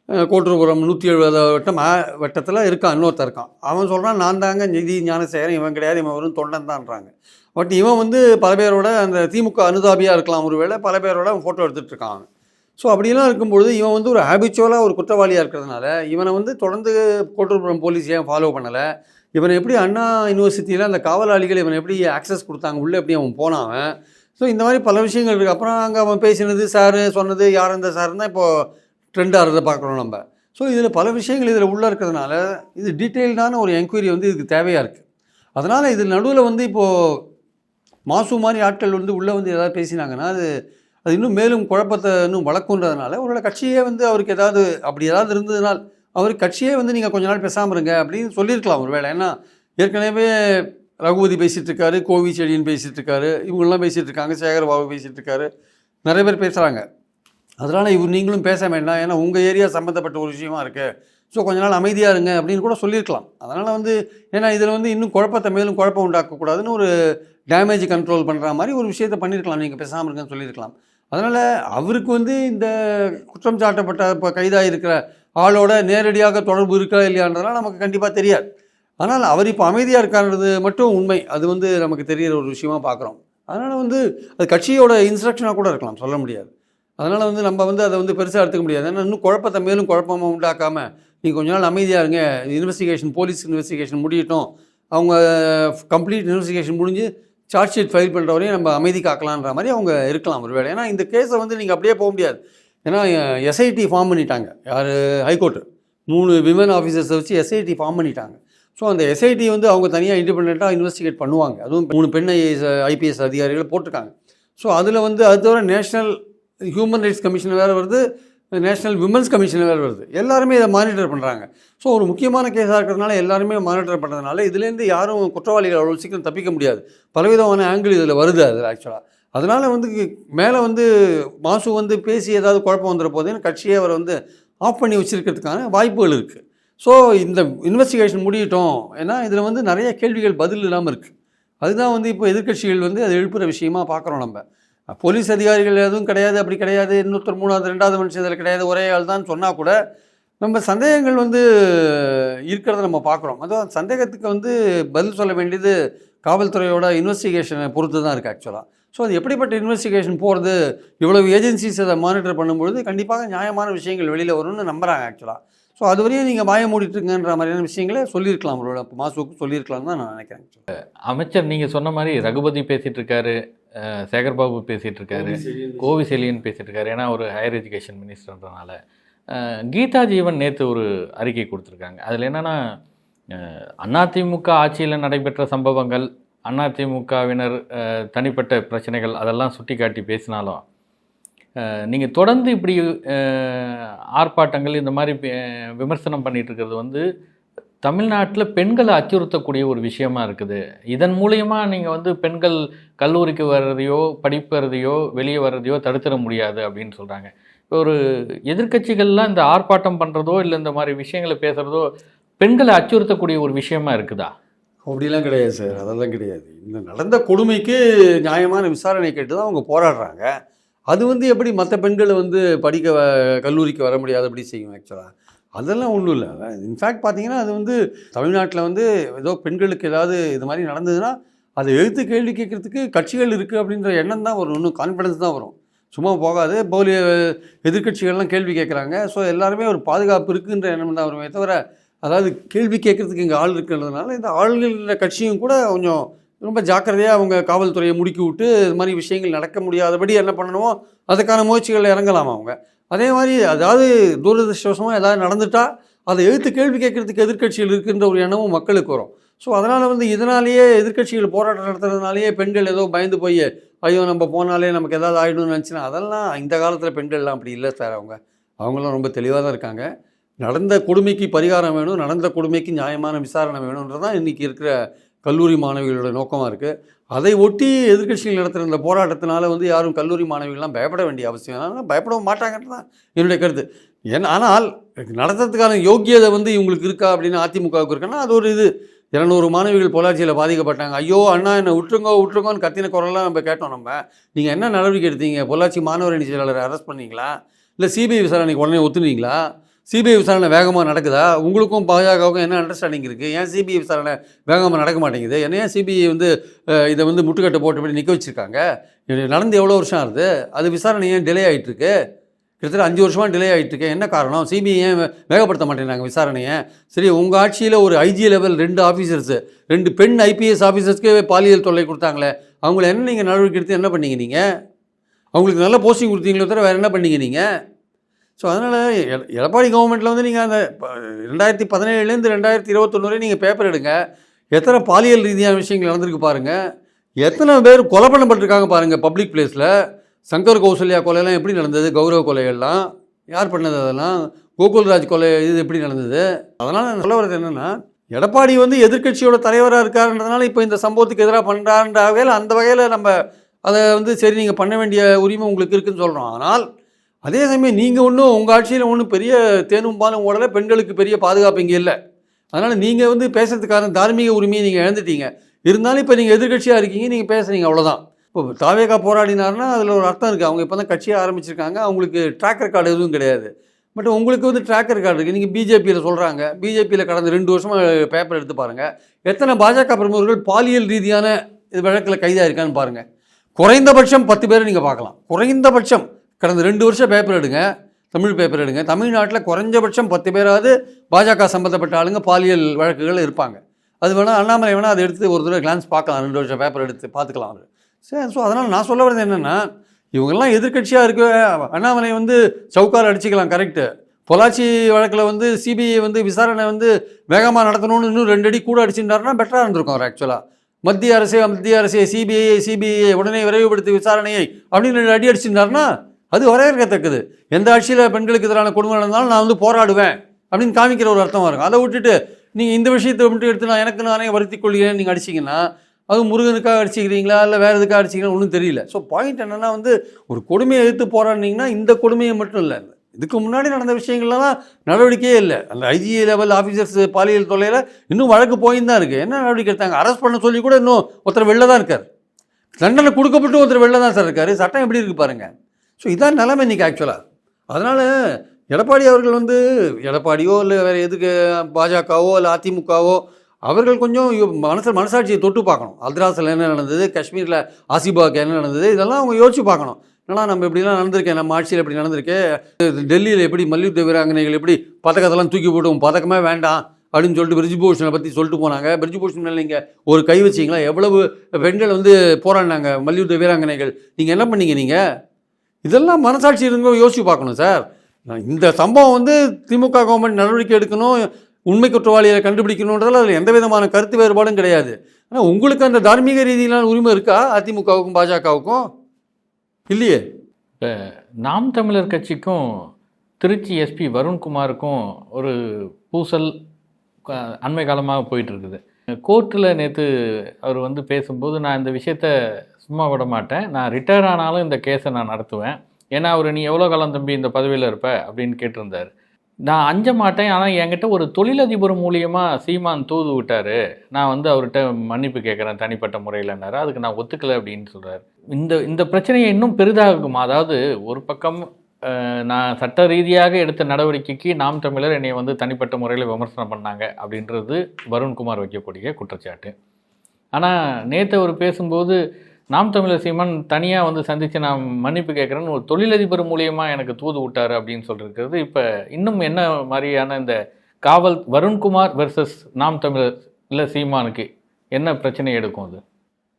அஹ், கோட்டூர்புரம் நூற்றி எழுபது வட்டம் வட்டத்தில் இருக்கான் இன்னொருத்தர் இருக்கான். அவன் சொல்கிறான் நான் தாங்க நிதி ஞானசேகரன் இவன் கிடையாது இவன் வெறும் தொண்டன் தான்றாங்க. பட் இவன் வந்து பல பேரோட அந்த திமுக அனுதாபியாக இருக்கலாம் ஒருவேளை பல பேரோட அவன் ஃபோட்டோ எடுத்துகிட்டு இருக்கான். ஸோ அப்படிலாம் இருக்கும்பொழுது இவன் வந்து ஒரு ஹேபிச்சுவலாக ஒரு குற்றவாளியாக இருக்கிறதுனால இவனை வந்து தொடர்ந்து கோட்டூர்புரம் போலீஸ் ஏன் ஃபாலோ பண்ணலை? இவனை எப்படி அண்ணா யூனிவர்சிட்டியில் அந்த காவலாளிகள் இவனை எப்படி ஆக்சஸ் கொடுத்தாங்க? உள்ளே எப்படி அவன் போனான்? ஸோ இந்த மாதிரி பல விஷயங்கள் இருக்குது அப்புறம் அங்கே அவன் பேசினது சாரு சொன்னது யார் இந்த சாருன்னு தான் இப்போது ட்ரெண்ட் ஆகிறத பார்க்குறோம் நம்ம. ஸோ இதில் பல விஷயங்கள் இதில் உள்ளே இருக்கிறதுனால இது டீட்டெயில்டான ஒரு என்கொயரி வந்து இதுக்கு தேவையாக இருக்குது அதனால் இது நடுவில் வந்து இப்போது மாசு மாதிரி ஆட்கள் வந்து உள்ளே வந்து ஏதாவது பேசினாங்கன்னா அது அது இன்னும் மேலும் குழப்பத்தை இன்னும் வளர்க்குன்றதுனால ஒருவேளை கட்சியே வந்து அவருக்கு ஏதாவது அப்படி ஏதாவது இருந்ததுனால் அவர் கட்சியே வந்து நீங்கள் கொஞ்ச நாள் பேசாமல் இருங்க அப்படின்னு சொல்லியிருக்கலாம் ஒரு வேலை ஏன்னா ஏற்கனவே ரகுபதி பேசிகிட்டு இருக்காரு கோவி செடியன் பேசிகிட்டு இருக்காரு இவங்கெல்லாம் பேசிகிட்டு இருக்காங்க சேகர் பாபு பேசிகிட்டு இருக்காரு நிறைய பேர் பேசுகிறாங்க அதனால் இவர் நீங்களும் பேச வேண்டாம். ஏன்னா உங்கள் ஏரியா சம்மந்தப்பட்ட ஒரு விஷயமா இருக்குது ஸோ கொஞ்ச நாள் அமைதியாக இருங்க அப்படின்னு கூட சொல்லியிருக்கலாம். அதனால் வந்து ஏன்னா இதில் வந்து இன்னும் குழப்பத்தை மேலும் குழப்பம் உண்டாக்கக்கூடாதுன்னு ஒரு டேமேஜ் கண்ட்ரோல் பண்ணுற மாதிரி ஒரு விஷயத்தை பண்ணியிருக்கலாம். நீங்கள் பேசாமல் இருங்கன்னு சொல்லியிருக்கலாம். அதனால் அவருக்கு வந்து இந்த குற்றம் சாட்டப்பட்ட இப்போ கைதாக இருக்கிற ஆளோட நேரடியாக தொடர்பு இருக்கா இல்லையான்றதெல்லாம் நமக்கு கண்டிப்பாக தெரியாது. ஆனால் அவர் இப்போ அமைதியாக இருக்கான்றது மட்டும் உண்மை. அது வந்து நமக்கு தெரிகிற ஒரு விஷயமா பார்க்குறோம் அதனால் வந்து அது கட்சியோட இன்ஸ்ட்ரக்ஷனாக கூட இருக்கலாம் சொல்ல முடியாது. அதனால் வந்து நம்ம வந்து அதை வந்து பெருசாக எடுத்துக்க முடியாது. ஏன்னா இன்னும் குழப்பத்தை மேலும் குழப்பமாக உண்டாக்காமல் நீங்கள் கொஞ்ச நாள் அமைதியாக இருங்க. இன்வெஸ்டிகேஷன் போலீஸ் இன்வெஸ்டிகேஷன் முடியட்டும். அவங்க கம்ப்ளீட் இன்வெஸ்டிகேஷன் முடிஞ்சு சார்ஜ் ஷீட் ஃபைல் பண்ணுற வரையும் நம்ம அமைதி காக்கலான்ற மாதிரி அவங்க இருக்கலாம் ஒரு வேலை ஏன்னா இந்த கேஸை வந்து நீங்கள் அப்படியே போக முடியாது. ஏன்னா எஸ்ஐடி ஃபார்ம் பண்ணிட்டாங்க. யார்? ஹைகோர்ட்டு மூணு விமன் ஆஃபீஸர்ஸை வச்சு எஸ்ஐடி ஃபார்ம் பண்ணிட்டாங்க. ஸோ அந்த எஸ்ஐடி வந்து அவங்க தனியாக இண்டிபெண்ட்டாக இன்வெஸ்டிகேட் பண்ணுவாங்க. அதுவும் மூணு பெண் ஐஏஎஸ் ஐபிஎஸ் அதிகாரிகளை போட்டிருக்காங்க. ஸோ அதில் வந்து அது தவிர நேஷ்னல் ஹியூமன் ரைட்ஸ் கமிஷன் வேறு வருது. நேஷனல் விமன்ஸ் கமிஷன் வேறு வருது. எல்லாருமே இதை மானிட்டர் பண்ணுறாங்க ஸோ ஒரு முக்கியமான கேஸாக இருக்கிறதுனால எல்லாருமே மானிட்டர் பண்ணுறதுனால இதுலேருந்து யாரும் குற்றவாளிகள் அவ்வளோ சீக்கிரம் தப்பிக்க முடியாது. பலவிதமான ஆங்கிள் இதில் வருது அதில் ஆக்சுவலாக அதனால் வந்து மேலே வந்து மாசு வந்து பேசி ஏதாவது குழப்பம் வந்துட போதுன்னு கட்சியை அவரை வந்து ஆஃப் பண்ணி வச்சிருக்கிறதுக்கான வாய்ப்புகள் இருக்குது ஸோ இந்த இன்வெஸ்டிகேஷன் முடியட்டும். ஏன்னா இதில் வந்து நிறைய கேள்விகள் பதில் இல்லாமல் இருக்குது அதுதான் வந்து இப்போ எதிர்க்கட்சிகள் வந்து அதை எழுப்புகிற விஷயமா பார்க்குறோம் நம்ம. போலீஸ் அதிகாரிகள் எதுவும் கிடையாது அப்படி கிடையாது. இன்னொருத்தர் மூணாவது ரெண்டாவது மனுஷன் இதில் கிடையாது. ஒரே ஆள் தான் சொன்னால் கூட நம்ம சந்தேகங்கள் வந்து இருக்கிறத நம்ம பார்க்குறோம். அதுவும் சந்தேகத்துக்கு வந்து பதில் சொல்ல வேண்டியது காவல்துறையோட இன்வெஸ்டிகேஷனை பொறுத்து தான் இருக்குது ஆக்சுவலாக ஸோ அது எப்படிப்பட்ட இன்வெஸ்டிகேஷன் போகிறது இவ்வளவு ஏஜென்சிஸ் அதை மானிட்டர் பண்ணும்பொழுது கண்டிப்பாக நியாயமான விஷயங்கள் வெளியில் வரும்னு நம்புகிறாங்க ஆக்சுவலாக ஸோ அது வரையும் நீங்கள் வாய மூடிட்டுருங்கன்ற மாதிரியான விஷயங்களே சொல்லியிருக்கலாம். அவரோட மாசுக்கு சொல்லியிருக்கலாம் தான் நான் நினைக்கிறேன். அமைச்சர் நீங்கள் சொன்ன மாதிரி ரகுபதி பேசிகிட்டு இருக்காரு. சேகர்பாபு பேசிகிட்டு இருக்காரு கோவி செலியன் பேசிட்டு இருக்காரு ஏன்னா ஒரு ஹையர் எஜுகேஷன் மினிஸ்டர்ன்றனால கீதா ஜீவன் நேற்று ஒரு அறிக்கை கொடுத்துருக்காங்க. அதில் என்னென்னா அதிமுக ஆட்சியில் நடைபெற்ற சம்பவங்கள் அதிமுகவினர் தனிப்பட்ட பிரச்சனைகள் அதெல்லாம் சுட்டி காட்டி பேசினாலும் நீங்கள் தொடர்ந்து இப்படி ஆர்ப்பாட்டங்கள் இந்த மாதிரி விமர்சனம் பண்ணிட்டு இருக்கிறது வந்து தமிழ்நாட்டில் பெண்களை அச்சுறுத்தக்கூடிய ஒரு விஷயமா இருக்குது. இதன் மூலயமா நீங்கள் வந்து பெண்கள் கல்லூரிக்கு வர்றதையோ படிப்பறதையோ வெளியே வர்றதையோ தடுத்துட முடியாது அப்படின்னு சொல்கிறாங்க இப்போ ஒரு எதிர்க்கட்சிகள்லாம் இந்த ஆர்ப்பாட்டம் பண்ணுறதோ இல்லை இந்த மாதிரி விஷயங்களை பேசுகிறதோ பெண்களை அச்சுறுத்தக்கூடிய ஒரு விஷயமா இருக்குதா? அப்படிலாம் கிடையாது சார். அதெல்லாம் கிடையாது. இந்த நடந்த கொடுமைக்கு நியாயமான விசாரணை கேட்டு தான் அவங்க போராடுறாங்க. அது வந்து எப்படி மற்ற பெண்களை வந்து படிக்க வ- கல்லூரிக்கு வர முடியாது அப்படி செய்யும் ஆக்சுவலாக அதெல்லாம் ஒன்றும் இல்லை. இன்ஃபேக்ட் பார்த்தீங்கன்னா அது வந்து தமிழ்நாட்டில் வந்து ஏதோ பெண்களுக்கு ஏதாவது இது மாதிரி நடந்ததுன்னா அதை எழுத்து கேள்வி கேட்குறதுக்கு கட்சிகள் இருக்குது அப்படின்ற எண்ணம் தான் வரும். இன்னும் கான்ஃபிடன்ஸ் தான் வரும். சும்மா போகாது போலி எதிர்க்கட்சிகள்லாம் கேள்வி கேட்குறாங்க. ஸோ எல்லாருமே ஒரு பாதுகாப்பு இருக்குன்ற எண்ணம் தான் வருமே தவிர அதாவது கேள்வி கேட்குறதுக்கு இங்கே ஆள் இருக்கிறதுனால இந்த ஆள்கள கட்சியும் கூட கொஞ்சம் ரொம்ப ஜாக்கிரதையாக அவங்க காவல்துறையை முடுக்கி விட்டு இது மாதிரி விஷயங்கள் நடக்க முடியாதபடி என்ன பண்ணணுமோ அதுக்கான முயற்சிகளில் இறங்கலாம் அவங்க. அதே மாதிரி அதாவது தூரதிருஷ்டவசமாக ஏதாவது நடந்துட்டால் அதை எழுத்து கேள்வி கேட்கறதுக்கு எதிர்க்கட்சிகள் இருக்கின்ற ஒரு எண்ணமும் மக்களுக்கு வரும். ஸோ அதனால் வந்து இதனாலேயே எதிர்க்கட்சிகள் போராட்டம் நடத்துறதுனாலேயே பெண்கள் ஏதோ பயந்து போய் ஐயோ நம்ம போனாலே நமக்கு ஏதாவது ஆகிடும்னு நினச்சினா அதெல்லாம் இந்த காலத்தில் பெண்கள்லாம் அப்படி இல்லை சார் அவங்க. அவங்களாம் ரொம்ப தெளிவாக தான் இருக்காங்க. நடந்த கொடுமைக்கு பரிகாரம் வேணும் நடந்த கொடுமைக்கு நியாயமான விசாரணை வேணுன்றது தான் இன்றைக்கி இருக்கிற கல்லூரி மாணவிகளோட நோக்கமாக இருக்குது அதை ஒட்டி எதிர்க்கட்சிகள் நடத்துகிற இந்த போராட்டத்தினால வந்து யாரும் கல்லூரி மாணவிகள்லாம் பயப்பட வேண்டிய அவசியம் ஆனால் பயப்படவும் மாட்டாங்கன்றது தான் என்னுடைய கருத்து. ஏன் ஆனால் நடத்துறதுக்கான யோக்கியதை வந்து இவங்களுக்கு இருக்கா அப்படின்னு அதிமுகவுக்கு இருக்குன்னா அது ஒரு இது. இரநூறு மாணவிகள் பொள்ளாச்சியில் பாதிக்கப்பட்டாங்க. ஐயோ அண்ணா என்னை விட்டுருங்கோ விட்டுருங்கோன்னு கத்தின குரல்லாம் நம்ம கேட்டோம் நம்ம. நீங்கள் என்ன நடவடிக்கை எடுத்தீங்க? பொள்ளாச்சி மாணவர் அணி செயலாளரை அரெஸ்ட் பண்ணீங்களா? இல்லை சிபிஐ விசாரணைக்கு உடனே ஒத்துனீங்களா? சிபிஐ விசாரணை வேகமாக நடக்குதா? உங்களுக்கும் பாஜகவுக்கும் என்ன அண்டர்ஸ்டாண்டிங் இருக்குது ஏன் சிபிஐ விசாரணை வேகமாக நடக்க மாட்டேங்குது? என்ன ஏன் சிபிஐ வந்து இதை வந்து முட்டுக்கட்டை போட்டு நிற்க வச்சுருக்காங்க? நடந்து எவ்வளோ வருஷம் ஆகுது? அது விசாரணை ஏன் டிலே ஆகிட்டுருக்கு கிட்டத்தட்ட அஞ்சு வருஷமாக டிலே ஆகிட்டுருக்கு என்ன காரணம்? சிபிஐ ஏன் வேகப்படுத்த மாட்டேங்கிறாங்க விசாரணையை? சரி உங்கள் ஆட்சியில் ஒரு ஐஜி லெவல் ரெண்டு ஆஃபீஸர்ஸு ரெண்டு பெண் ஐபிஎஸ் ஆஃபீஸர்ஸ்க்கே பாலியல் தொல்லை கொடுத்தாங்களே அவங்கள என்ன நீங்கள் நடவடிக்கை எடுத்து என்ன பண்ணீங்க நீங்கள் அவங்களுக்கு நல்ல போஸ்டிங் கொடுத்தீங்களோ தவிர வேறு என்ன பண்ணீங்க நீங்கள் ஸோ அதனால் எடப்பாடி கவர்மெண்ட்டில் வந்து நீங்கள் அந்த ப- ரெண்டாயிரத்தி பதினேழுலேருந்து ரெண்டாயிரத்தி இருபத்தொன்னு வரை நீங்கள் பேப்பர் எடுங்க. எத்தனை பாலியல் ரீதியான விஷயங்கள் நடந்திருக்கு பாருங்கள் எத்தனை பேர் கொலை பண்ணப்பட்டிருக்காங்க பாருங்கள் பப்ளிக் பிளேஸில் சங்கர் கௌசல்யா கொலையெல்லாம் எப்படி நடந்தது? கௌரவ கொலைகள்லாம். யார் பண்ணது அதெல்லாம்? கோகுல்ராஜ் கொலை இது எப்படி நடந்தது? அதனால் நான் சொல்ல வர்றது என்னென்னா எடப்பாடி வந்து எதிர்க்கட்சியோட தலைவராக இருக்காருன்றதுனால இப்போ இந்த சம்பவத்துக்கு எதிராக பண்ணுறான்ற வகையில் அந்த வகையில் நம்ம அதை வந்து சரி நீங்கள் பண்ண வேண்டிய உரிமை உங்களுக்கு இருக்குன்னு சொல்கிறோம் ஆனால் அதே சமயம் நீங்கள் ஒன்றும் உங்கள் ஆட்சியில் ஒன்றும் பெரிய தேனும் பாலும் ஓடலை பெண்களுக்கு பெரிய பாதுகாப்பு இங்கே இல்லை. அதனால் நீங்கள் வந்து பேசுகிறதுக்கான தார்மீக உரிமையை நீங்கள் இழந்துட்டீங்க. இருந்தாலும் இப்போ நீங்கள் எதிர்க்கட்சியாக இருக்கீங்க நீங்கள் பேசுகிறீங்க அவ்வளோதான் இப்போ தாவேகா போராடினாருன்னா அதில் ஒரு அர்த்தம் இருக்குது அவங்க இப்போ தான் கட்சியை ஆரம்பிச்சிருக்காங்க அவங்களுக்கு ட்ராக் ரெக்கார்டு எதுவும் கிடையாது. பட் உங்களுக்கு வந்து ட்ராக் ரெக்கார்டு இருக்குது நீங்கள் பிஜேபியில் சொல்கிறாங்க பிஜேபியில் கடந்த ரெண்டு வருஷமாக பேப்பர் எடுத்து பாருங்கள் எத்தனை பாஜக பிரமுகர்கள் பாலியல் ரீதியான இது வழக்கில் கைதாக இருக்கான்னு பாருங்கள் குறைந்தபட்சம் பத்து பேரை நீங்கள் பார்க்கலாம். குறைந்தபட்சம் கடந்த ரெண்டு வருஷம் பேப்பர் எடுங்க. தமிழ் பேப்பர் எடுங்க. தமிழ்நாட்டில் குறைஞ்சபட்சம் பத்து பேராவது பாஜக சம்மந்தப்பட்ட ஆளுங்க பாலியல் வழக்குகள் இருப்பாங்க. அது வேணால் அண்ணாமலை வேணால் அதை எடுத்து ஒரு தடவை கிளான்ஸ் பார்க்கலாம். ரெண்டு வருஷம் பேப்பர் எடுத்து பார்த்துக்கலாம் அவர். சரி ஸோ அதனால் நான் சொல்ல வரது என்னென்னா இவங்கெல்லாம் எதிர்க்கட்சியாக இருக்க. அண்ணாமலை வந்து சவுக்கார் அடிச்சுக்கலாம் கரெக்டு பொள்ளாச்சி வழக்கில் வந்து சிபிஐ வந்து விசாரணை வந்து வேகமாக நடத்தணும்னு இன்னும் ரெண்டு அடி கூட அடிச்சிருந்தாருன்னா பெட்டராக இருந்திருக்கும் அவர் ஆக்சுவலாக மத்திய அரசே மத்திய அரசே சிபிஐ சிபிஐ உடனே விரைவுபடுத்தி விசாரணையை அப்படின்னு ரெண்டு அடி அடிச்சிருந்தாருன்னா அது வரவேற்கத்தக்கது எந்த ஆட்சியில் பெண்களுக்கு எதிரான கொடுமை நடந்தாலும் நான் வந்து போராடுவேன் அப்படின்னு காமிக்கிற ஒரு அர்த்தம் வரும். அதை விட்டுட்டு நீங்கள் இந்த விஷயத்தை மட்டும் எடுத்து நான் எனக்கு நானே வருத்தி கொள்கிறேன் நீங்கள் அடிச்சிங்கன்னா அது முருகனுக்காக அடிச்சிக்கிறீங்களா? இல்லை வேறு எதுக்காக அடிச்சிக்கிறீங்களா? ஒன்றும் தெரியல. ஸோ பாயிண்ட் என்னென்னா வந்து ஒரு கொடுமையை எதிர்த்து போராடினீங்கன்னா இந்த கொடுமையை மட்டும் இல்லை. இதுக்கு முன்னாடி நடந்த விஷயங்கள்லாம் நடவடிக்கையே இல்லை. அந்த ஐஜி லெவல் ஆஃபீஸர்ஸ் பாலியல் தொல்லையில் இன்னும் வழக்கு போயின்னு தான் இருக்குது என்ன நடவடிக்கை எடுத்தாங்க? அரெஸ்ட் பண்ண சொல்லி கூட இன்னும் ஒருத்தர் வெளில தான் இருக்கார். தண்டனை கொடுக்கப்பட்டு ஒருத்தர் வெளில தான் சார் இருக்கார். சட்டம் எப்படி இருக்குது பாருங்கள் ஸோ இதான் நிலைமை இன்றைக்கி ஆக்சுவலாக அதனால் எடப்பாடி அவர்கள் வந்து எடப்பாடியோ இல்லை வேறு எதுக்கு பாஜகவோ இல்லை அதிமுகவோ அவர்கள் கொஞ்சம் மனசு மனசாட்சியை தொட்டு பார்க்கணும். அல்ட்ராஸில் என்ன நடந்தது காஷ்மீரில் ஆசிபாக்கு என்ன நடந்தது இதெல்லாம் அவங்க யோசிச்சு பார்க்கணும். ஏன்னா நம்ம இப்படிலாம் நடந்திருக்கேன் நம்ம ஆட்சியில் எப்படி நடந்திருக்கு டெல்லியில் எப்படி மல்யுத்த வீராங்கனைகள் எப்படி பதக்கத்தெல்லாம் தூக்கி போட்டோம் பதக்கமே வேண்டாம் அப்படின்னு சொல்லிட்டு பிரிஜ்பூஷனை பற்றி சொல்லிட்டு போனாங்க. பிரிஜ்பூஷன் மேலே நீங்கள் ஒரு கை வச்சிங்களா? எவ்வளவு பெண்கள் வந்து போராடினாங்க மல்யுத்த வீராங்கனைகள்? நீங்கள் என்ன பண்ணீங்க நீங்கள் இதெல்லாம் மனசாட்சி இருந்தவங்க யோசிச்சு பார்க்கணும் சார். இந்த சம்பவம் வந்து திமுக கவர்மெண்ட் நடவடிக்கை எடுக்கணும் உண்மை குற்றவாளியை கண்டுபிடிக்கணுன்றதால அதில் எந்த விதமான கருத்து வேறுபாடும் கிடையாது. ஆனால் உங்களுக்கு அந்த தார்மீக ரீதியிலான உரிமை இருக்கா அதிமுகவுக்கும் பாஜகவுக்கும்? இல்லையே. நாம் தமிழர் கட்சிக்கும் திருச்சி எஸ்பி வருண்குமாருக்கும் ஒரு பூசல் அண்மை காலமாக போயிட்டு இருக்குது. கோர்ட்டில் நேற்று அவர் வந்து பேசும்போது நான் இந்த விஷயத்த சும்மா விட மாட்டேன். நான் ரிட்டையர் ஆனாலும் இந்த கேஸை நான் நடத்துவேன். ஏன்னா அவர் நீ எவ்வளோ காலம் தம்பி இந்த பதவியில் இருப்ப? அப்படின்னு கேட்டிருந்தார். நான் அஞ்ச மாட்டேன். ஆனால் என்கிட்ட ஒரு தொழிலதிபர் மூலியமாக சீமான் தூது விட்டார். நான் வந்து அவர்கிட்ட மன்னிப்பு கேட்குறேன் தனிப்பட்ட முறையிலன்னாரு. அதுக்கு நான் ஒத்துக்கலை அப்படின்னு சொல்கிறார் இந்த இந்த பிரச்சனையை இன்னும் பெரிதாகுமா? அதாவது ஒரு பக்கம் நான் சட்ட ரீதியாக எடுத்த நடவடிக்கைக்கு நாம் தமிழர் என்னை வந்து தனிப்பட்ட முறையில் விமர்சனம் பண்ணாங்க அப்படின்றது வருண்குமார் வைக்கக்கூடிய குற்றச்சாட்டு. ஆனால் நேற்று அவர் பேசும்போது நாம் தமிழர் சீமான் தனியாக வந்து சந்தித்து நான் மன்னிப்பு கேட்குறேன்னு ஒரு தொழிலதிபர் மூலியமாக எனக்கு தூது விட்டார் அப்படின்னு சொல்லியிருக்கிறது இப்போ இன்னும் என்ன மாதிரியான இந்த காவல் வருண்குமார் வெர்சஸ் நாம் தமிழர் இல்லை சீமானுக்கு என்ன பிரச்சனை எடுக்கும் அது?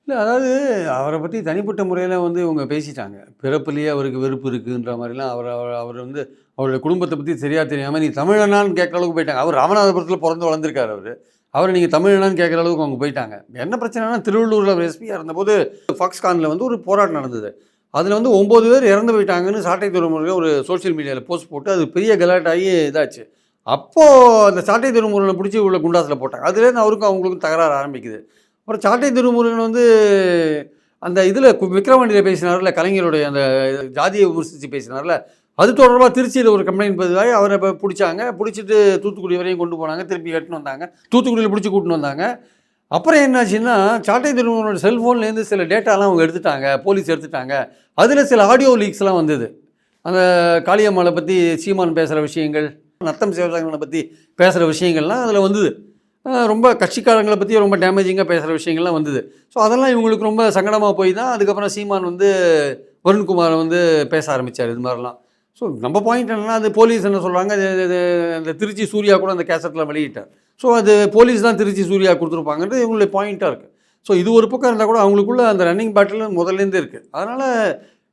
இல்லை அதாவது அவரை பற்றி தனிப்பட்ட முறையில் வந்து இவங்க பேசிட்டாங்க. பிறப்புலேயே அவருக்கு வெறுப்பு இருக்குன்ற மாதிரிலாம் அவர் அவர் அவர் வந்து அவருடைய குடும்பத்தை பற்றி சரியாக தெரியாமல் நீ தமிழனான்னு கேட்குற அளவுக்கு போயிட்டாங்க. அவர் ராமநாதபுரத்தில் பிறந்து வளர்ந்துருக்கார் அவர். அவர் நீங்கள் தமிழனான்னு கேட்குற அளவுக்கு அவங்க போயிட்டாங்க. என்ன பிரச்சனைனா திருவள்ளூரில் அவர் எஸ்பியாக இருந்தபோது ஃபாக்ஸ்கானில் வந்து ஒரு போராட்டம் நடந்தது. அதில் வந்து ஒம்பது பேர் இறந்து போயிட்டாங்கன்னு சாட்டை துறைமுறையில் ஒரு சோஷியல் மீடியாவில் போஸ்ட் போட்டு அது பெரிய கலாட்டாகி இதாச்சு. அப்போது அந்த சாட்டை திருமுருகனை பிடிச்சி உள்ள குண்டாசில் போட்டாங்க. அதுலேருந்து அவருக்கும் அவங்களுக்கும் தகராறு ஆரம்பிக்குது. அப்புறம் சாட்டை திருமுருகன் வந்து அந்த இதில் விக்ரவாண்டியில் பேசினார்ல கலைஞருடைய அந்த ஜாதியை விமர்சித்து பேசினார்ல அது தொடர்பாக திருச்சியில் ஒரு கம்ப்ளைண்ட் பதிவாகி அவரை இப்போ பிடிச்சாங்க. பிடிச்சிட்டு தூத்துக்குடி வரையும் கொண்டு போனாங்க. திருப்பி கட்டுன்னு வந்தாங்க. தூத்துக்குடியில் பிடிச்சி கூட்டின்னு வந்தாங்க. அப்புறம் என்னாச்சுன்னா சாட்டை திருமணோட செல்ஃபோன்லேருந்து சில டேட்டாலாம் அவங்க எடுத்துட்டாங்க. போலீஸ் எடுத்துட்டாங்க. அதில் சில ஆடியோ லீக்ஸ்லாம் வந்தது. அந்த காளியம்மாளை பற்றி சீமான் பேசுகிற விஷயங்கள் நத்தம் சிவசாங்கனை பற்றி பேசுகிற விஷயங்கள்லாம் அதில் வந்தது. ரொம்ப கட்சிக்காரங்களை பற்றி ரொம்ப டேமேஜிங்காக பேசுகிற விஷயங்கள்லாம் வந்தது. ஸோ அதெல்லாம் இவங்களுக்கு ரொம்ப சங்கடமாக போய் தான் அதுக்கப்புறம் சீமான் வந்து வருண்குமாரை வந்து பேச ஆரம்பித்தார் இது மாதிரிலாம். ஸோ நம்ம பாயிண்ட் என்னன்னா அது போலீஸ் என்ன சொல்கிறாங்க அந்த திருச்சி சூர்யா கூட அந்த கேசட்டில் வெளியிட்டார். ஸோ அது போலீஸ் தான் திருச்சி சூர்யா கொடுத்துருப்பாங்கன்றது இவங்களுடைய பாயிண்ட்டாக இருக்குது ஸோ இது ஒரு பக்கம் இருந்தால் கூட அவங்களுக்குள்ள அந்த ரன்னிங் பேட்டில் முதல்லேருந்து இருக்குது அதனால்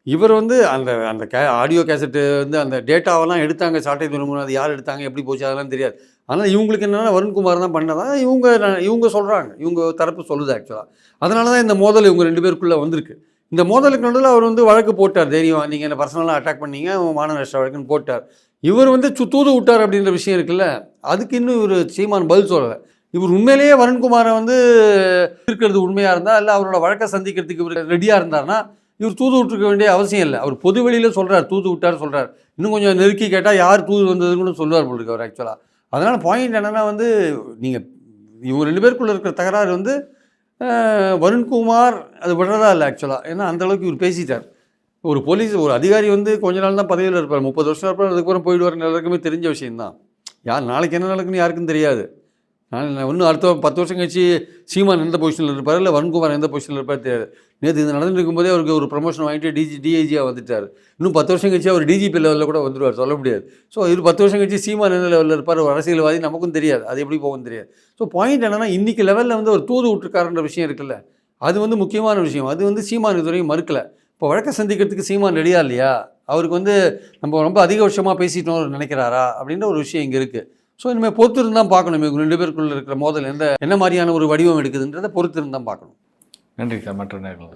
இவர் வந்து அந்த அந்த கே ஆடியோ கேசட்டு வந்து அந்த டேட்டாவெல்லாம் எடுத்தாங்க. சாட்டை துறைமுகம் அது யார் எடுத்தாங்க எப்படி போச்சு அதெல்லாம் தெரியாது. ஆனால் இவங்களுக்கு என்னென்னா வருண்குமார் தான் பண்ணதான் இவங்க இவங்க சொல்கிறாங்க இவங்க தரப்பு சொல்லுது ஆக்சுவலாக அதனால தான் இந்த மோதல் இவங்க ரெண்டு பேருக்குள்ளே வந்திருக்கு. இந்த மோதலுக்கு நடுவில் அவர் வந்து வழக்கு போட்டார். தைரியம் நீங்கள் என்ன பர்சனலாக அட்டாக் பண்ணீங்க மாணவ நஷ்ட வழக்குன்னு போட்டார். இவர் வந்து சு- தூது விட்டார் அப்படின்ற விஷயம் இருக்குல்ல அதுக்கு இன்னும் இவர் சீமான் பதில் சொல்லலை. இவர் உண்மையிலேயே வருண்குமாரை வந்து இருக்கிறது உண்மையாக இருந்தால் இல்லை அவரோட வழக்கை சந்திக்கிறதுக்கு இவர் ரெடியாக இருந்தார்னா இவர் தூது விட்டுருக்க வேண்டிய அவசியம் இல்லை. அவர் பொது வெளியில் சொல்கிறார் தூது விட்டார் சொல்கிறார் இன்னும் கொஞ்சம் நெருக்கி கேட்டால் யார் தூது வந்ததுன்னு சொல்லுவார் போல் இருக்கு அவர் ஆக்சுவலாக அதனால் பாயிண்ட் என்னென்னா வந்து நீங்கள் இவங்க ரெண்டு பேருக்குள்ளே இருக்கிற தகராறு வந்து வருண்குமார் அது விடுறதா இல்லை ஆக்சுவலாக ஏன்னா அந்த அளவுக்கு இவர் பேசிட்டார். ஒரு போலீஸ் ஒரு அதிகாரி வந்து கொஞ்ச நாள் தான் பதவியில் இருப்பார். முப்பது வருஷம் இருப்பார் அதுக்கப்புறம் போயிடுவார் எல்லாருக்குமே தெரிஞ்ச விஷயம்தான். யார் நாளைக்கு என்ன நடக்குன்னு யாருக்கும் தெரியாது. ஆனால் இன்னும் அடுத்த பத்து வருஷம் கழிச்சு சீமான் எந்த பொசிஷனில் இருப்பார்? இல்லை வருண்குமார் எந்த பொசிஷனில் இருப்பார் தெரியாது. நேற்று இது நடந்துட்டு இருக்கும்போதே அவருக்கு ஒரு ப்ரமோஷன் வாங்கிட்டு டிஜி டிஐஜியாக வந்துட்டார். இன்னும் பத்து வருஷம் கழிச்சு அவர் டிஜிபி லெவலில் கூட வந்துடுவார் சொல்ல முடியாது. ஸோ இது பத்து வருஷம் கழிச்சு சீமான் என்ன லெவலில் இருப்பார்? ஒரு அரசியல்வாதி நமக்கும் தெரியாது. அது எப்படி போகும் தெரியாது. ஸோ பாயிண்ட் என்னன்னா இன்றைக்கி லெவலில் வந்து ஒரு தூது விட்டுருக்காருன்ற விஷயம் இருக்குல்ல. அது வந்து முக்கியமான விஷயம். அது வந்து சீமான் இதுவரையும் மறுக்கலை. இப்போ வழக்கை சந்திக்கிறதுக்கு சீமான் ரெடியா இல்லையா? அவருக்கு வந்து நம்ம ரொம்ப அதிக வருஷமாக பேசிட்டோம் நினைக்கிறாரா? அப்படின்ற ஒரு விஷயம் இங்கே இருக்குது ஸோ இனிமேல் பொறுத்து இருந்தால் பார்க்கணும். இவங்க ரெண்டு பேருக்குள்ள இருக்கிற மோதல் எந்த என்ன மாதிரியான ஒரு வடிவம் எடுக்குதுன்றதை பொறுத்து இருந்தால் பார்க்கணும். நன்றி சார். மற்ற நேர்களை